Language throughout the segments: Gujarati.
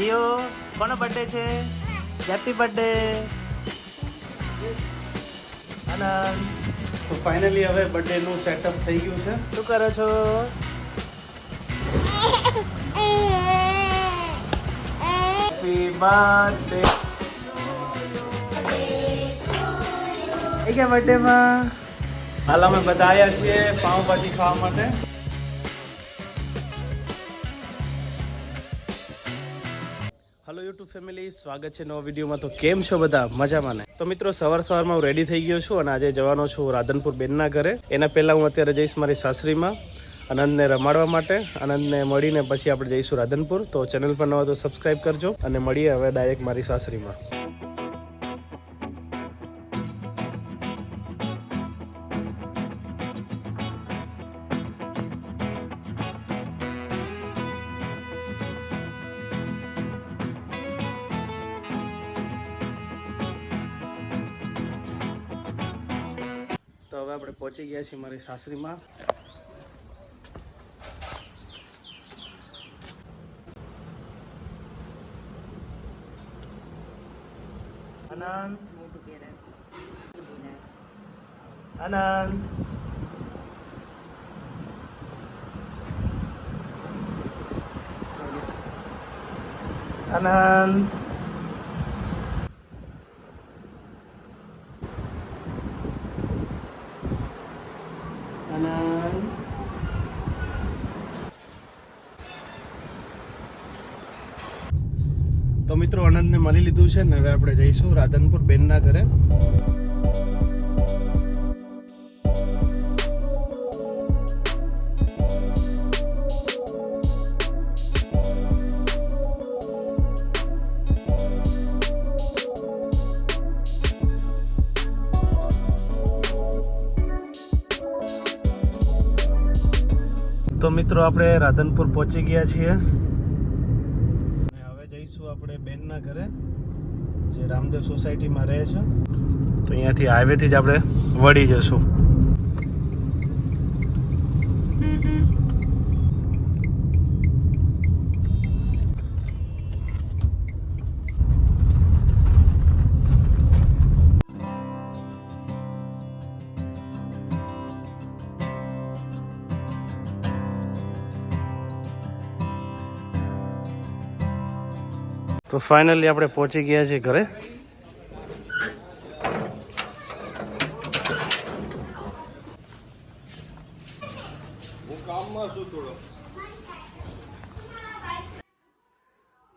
કિયો કોનો બર્થડે છે? Happy birthday Anand. તો ફાઇનલી હવે બર્થડે નું સેટઅપ થઈ ગયું છે. શું કરો છો? હેપી બર્થડે એ કે બર્થડે માં? હાલ અમે બધા આવ્યા છીએ પાઉંભાજી ખાવા માટે. ફેમિલી સ્વાગત છે નવા વિડીયોમાં. તો કેમ છો બધા? મજામાં ને? તો મિત્રો, સવાર સવારમાં હું રેડી થઈ ગયો છું અને આજે જવાનો છું રાધનપુર બેનના ઘરે. એના પહેલાં હું અત્યારે જઈશ મારી સાસરીમાં આનંદને રમાડવા માટે. આનંદને મળીને પછી આપણે જઈશું રાધનપુર. તો ચેનલ પર નવા તો સબસ્ક્રાઈબ કરજો અને મળીએ હવે ડાયરેક્ટ મારી સાસરીમાં. આપણે પહોંચી ગયા છીએ મારી સાસરીમાં. આનંદ આનંદ આનંદ આનંદ તો મિત્રો, આનંદને મળી લીધું છે ને હવે આપણે જઈશું રાધનપુર બેનના ઘરે. તો મિત્રો, આપણે રાધનપુર પહોંચી ગયા છીએ. આપણે ઘરે જે રામદેવ સોસાયટીમાં રહે છે. તો અહીંયાથી હાઈવેથી જ આપણે વળી જશું. તો ફાઇનલી આપણે પહોંચી ગયા છીએ ઘરે.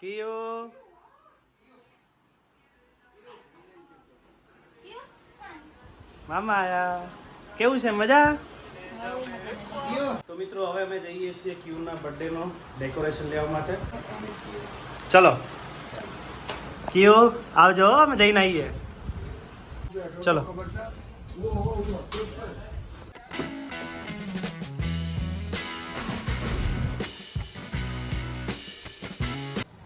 કિયો? મામા આયા. કેવું છે મજા? તો મિત્રો હવે અમે જઈએ છીએ ક્યુના બર્થડેનો ડેકોરેશન લેવા માટે. ચલો. કિયો આવજો, અમે જઈને આવીએ. ચલો.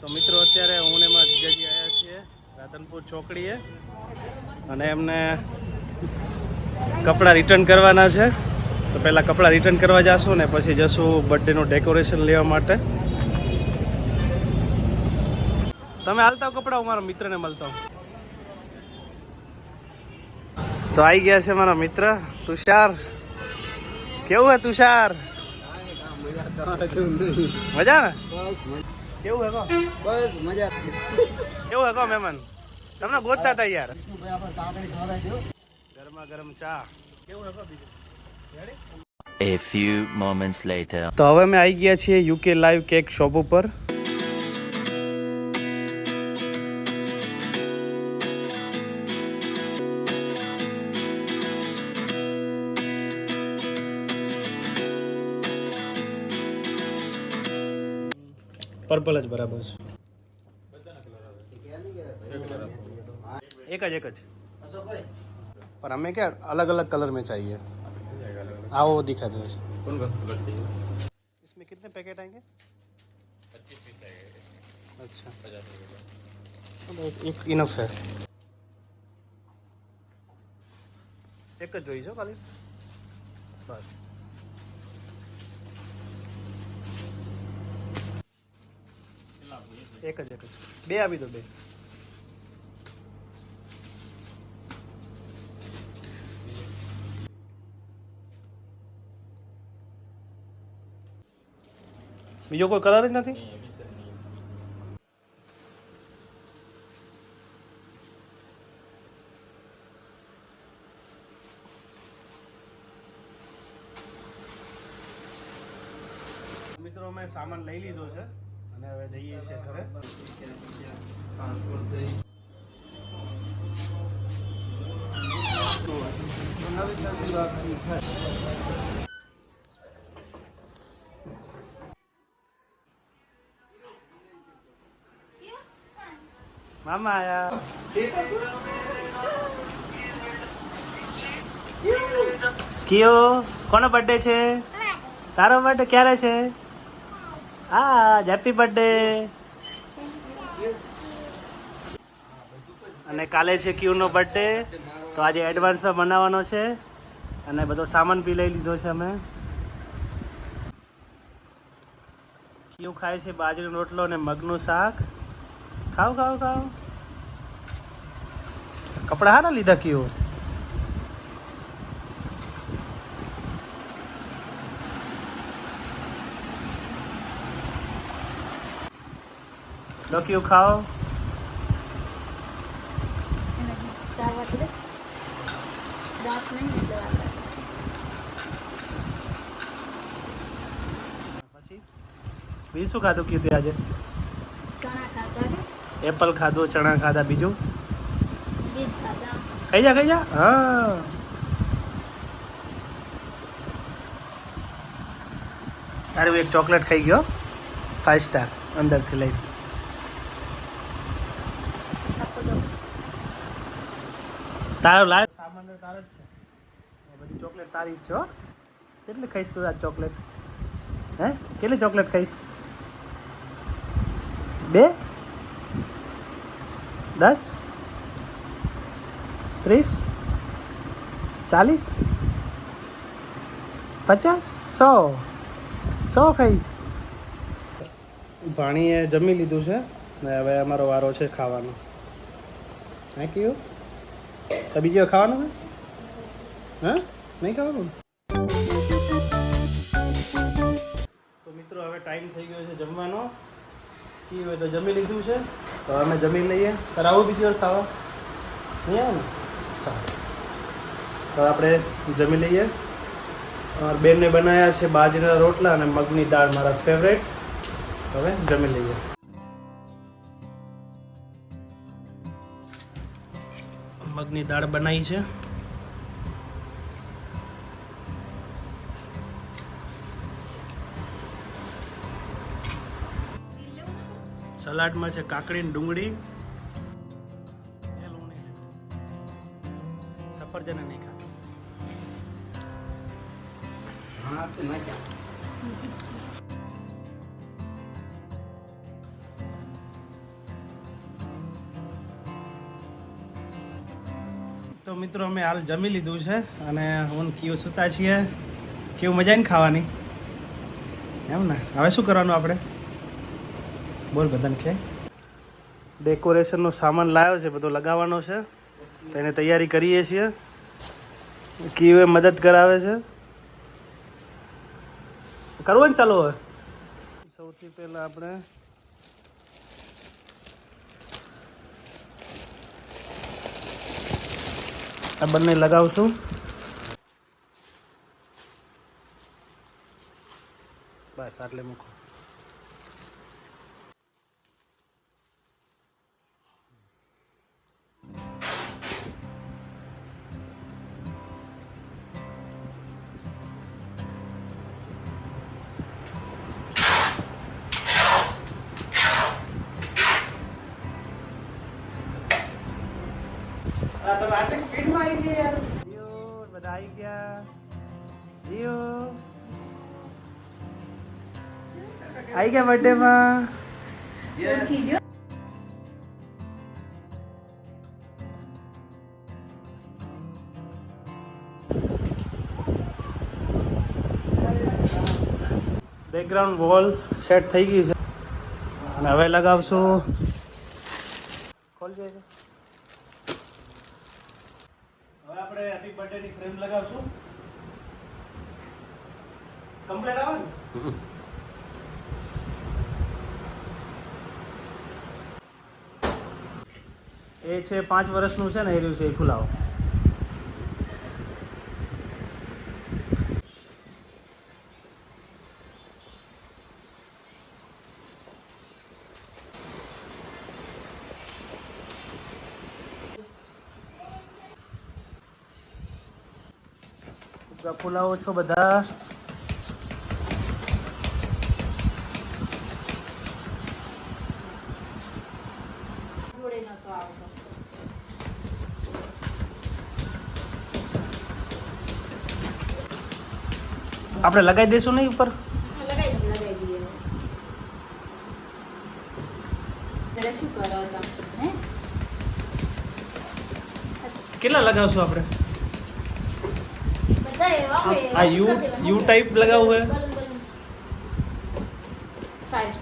તો મિત્રો, અત્યારે હું ને એમાં જીજાજી આવ્યા છીએ, રાધનપુર ચોકડીએ. અને એમને કપડાં રિટર્ન કરવાના છે. તો પહેલાં કપડાં રિટર્ન કરવા જશું ને પછી જશું બર્થડેનું ડેકોરેશન લેવા માટે. તમે હાલતા કપડા હું મારા મિત્રને મળતા. તો આવી ગયા છે મારા મિત્ર તુષાર. કેવું હે તુષાર? મજા ને? કેવું હે બસ મજા કેવું હે કો મહેમાન? તમને ગોતતા હતા યાર. ગરમા ગરમ ચા. કેવું હે કો બીજું? A few moments later. તો હવે અમે આવી ગયા છીએ યુકે લાઈવ કેક શોપ ઉપર. પર્પલ જ બરાબર છે એક જ એક જ पर हमें क्या अलग अलग कलर में चाहिए हाँ वो दिखा दो कौन कलर चाहिए इसमें कितने पैकेट आएंगे पच्चीस पीस अच्छा तो एक इनफ है એક જ જોઈશો ખાલી એક જ એક જ. બે આપી દો, બે. બીજો કોઈ કલર જ નથી? મિત્રો અમે સામાન લઈ લીધો છે. હવે જઈએ છીએ ઘરે. મામા આયા. કયો કોનો બર્થડે છે? તારો બર્થડે ક્યારે છે? હા હેપી બર્થડે અને કાલે છે ક્યુનો બર્થડે તો આજે એડવાન્સમાં બનાવવાનો છે. અને બધો સામાન બી લઈ લીધો છે અમે. ક્યુ ખાય છે બાજરીનો રોટલો અને મગનું શાક? ખાવ ખાવ ખાવ કપડાં હારા લીધા ક્યુ? લો ક્યુ ખાઓ ચાવવા દે દાંત નહીં એટલે વાંધો. પછી બીજું શું ખાધું કીધું આજે? ચણા ખાધા ને એપલ ખાધું, ચણા ખાધા, બીજું? બીજ ખાધા ખાઈ જા ખાઈ જા. હા. તારું એક ચોકલેટ ખાઈ ગયો ફાઇવ સ્ટાર અંદરથી લઈ તારો લાય સામાન તાર તારો જ છે. બધી ચોકલેટ તારી જ છે હો. કેટલી ખાઈશ તું આ ચોકલેટ? હે? કેટલી ચોકલેટ ખાઈશ? બે? દસ? ત્રીસ? ચાલીસ? પચાસ? સો? સો ખાઈશ. ભાણીએ જમી લીધું છે ને હવે અમારો વારો છે ખાવાનો. થેન્ક કયું તો બીજો ખાવાનું હે હા નહીં ખાવાનું તો મિત્રો હવે ટાઈમ થઈ ગયો છે જમવાનો. કી હોય તો જમી લીધું છે? તો અમે જમી લઈએ. તારે આવું બીજી વાર ખાવા. નહીં આવે ને? સારું. તો આપણે જમી લઈએ. બેનને બનાવ્યા છે બાજરીના રોટલા અને મગની દાળ, મારા ફેવરેટ હવે જમી લઈએ. મગની દાળ બનાવી છે. સલાડમાં છે કાકડી ડુંગળી. સફરજન નહીં ખાતું મિત્રો, અમે હાલ જમી લીધું છે અને હું કીઓ સૂતા છીએ. કેવું મજા ને ખાવાની? એમ ને? હવે શું કરવાનું આપણે? બોલ બધાને કે. ડેકોરેશનનો સામાન લાવ્યો છે, બધો લગાવવાનો છે. તો એની તૈયારી કરીએ છીએ. કીવે મદદ કરાવે છે. કરવું ને ચાલો હવે? સૌથી પહેલાં આપણે આ બંને લગાવશું. બસ આટલે મૂકો. જીઓ, બધા આવી ગયા. જીઓ. આવી ગયા બર્થડે માં બેકગ્રાઉન્ડ વોલ સેટ થઈ ગઈ છે. અને હવે લગાવશું. ખોલજો એ તો. હવે આપણે હેપી બર્થડે ની ફ્રેમ લગાવશું. કમ્પ્લેટ આવે? ને એ છે પાંચ વર્ષનું છે ને એ રહ્યું છે એ ખુલાવો. ફુલાવો છો બધા. આપણે લગાવી દઈશું નહીં ઉપર? કેટલા લગાવશું આપણે? બધા એવા આ- હોય, આ એવા યુ- નથી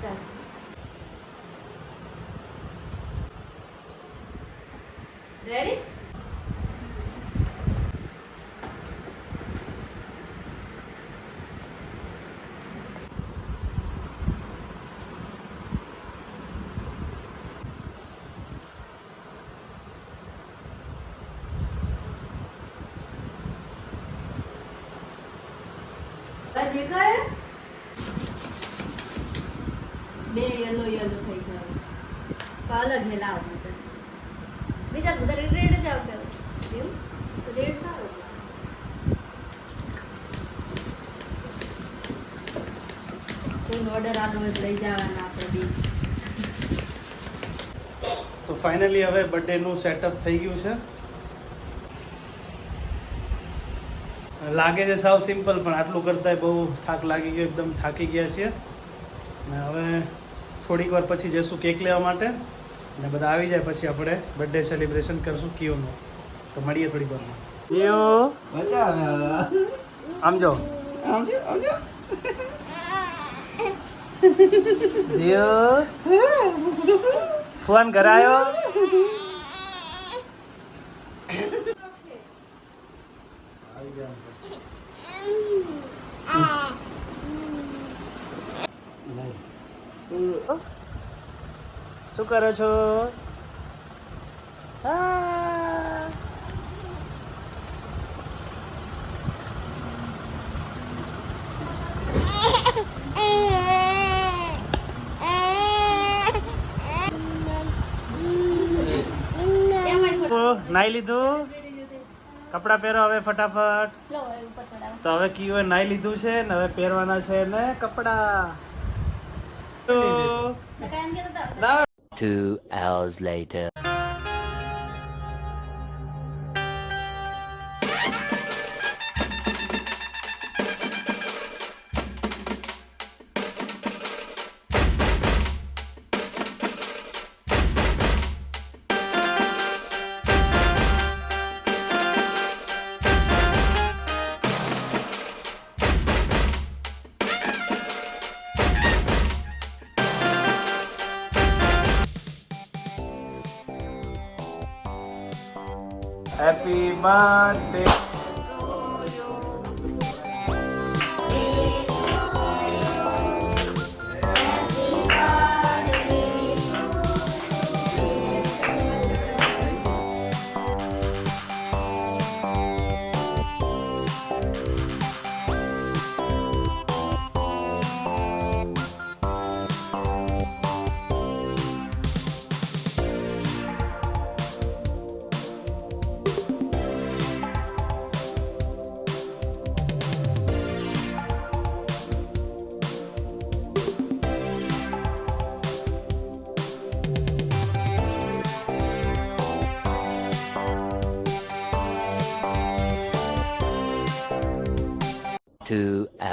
એવા. દેખાય બે યલો યલો થઈ જાય. અલગ ને લાવ બીજા બધા રેડ જ આવશે એવું? રેડ સારો છે. કોઈ ઓર્ડર આનો હોય લઈ જવાના આપણે બી. તો ફાઇનલી હવે બર્થડે નું સેટઅપ થઈ ગયું છે. લાગે છે સાવ સિમ્પલ પણ આટલું કરતાંય બહુ થાક લાગી ગયો એકદમ થાકી ગયા છીએ. ને હવે થોડીક વાર પછી જઈશું કેક લેવા માટે. ને બધા આવી જાય પછી આપણે બર્થડે સેલિબ્રેશન કરશું કિયોનું. તો મળીએ થોડીક વારમાં. કિયો મજા આવે. આમ જો. આવજો આવજો જીઓ. ફોન કરાયો શું કરો છો. નાઈ લીધું? કપડાં પહેરો હવે ફટાફટ તો હવે કીઓએ નાઈ લીધું છે ને હવે પહેરવાના છે ને કપડા. Two hours later. Happy birthday.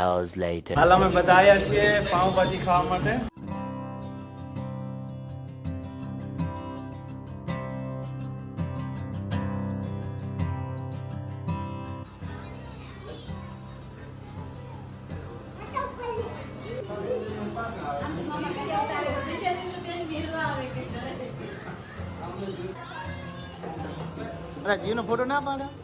hours later. હાલ અમે બધા આવ્યા છીએ પાઉંભાજી ખાવા માટે જીવનો ફોટો ના પાડ્યો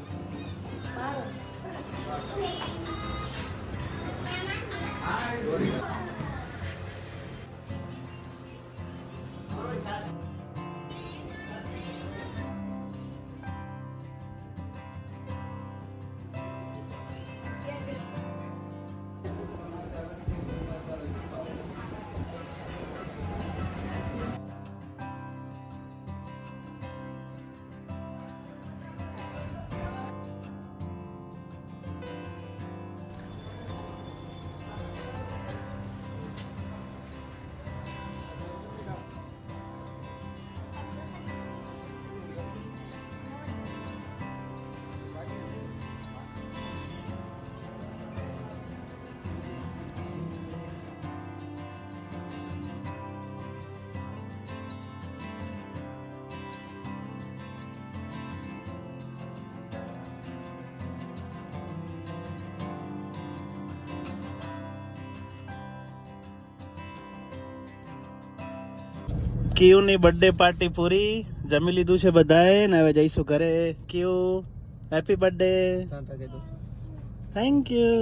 ક્યુની બર્થડે પાર્ટી પૂરી? જમી લીધું છે બધાએ ને હવે જઈશું ઘરે. ક્યુ હેપી બર્થડે થેન્ક યુ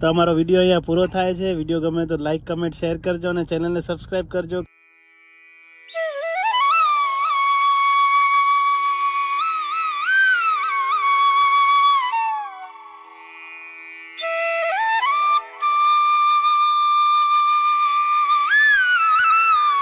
તો. અમારો વીડિયો અહીંયા પૂરો થાય છે. વીડિયો ગમે તો લાઈક કમેન્ટ શેર કરજો અને ચેનલને સબસ્ક્રાઈબ કરજો.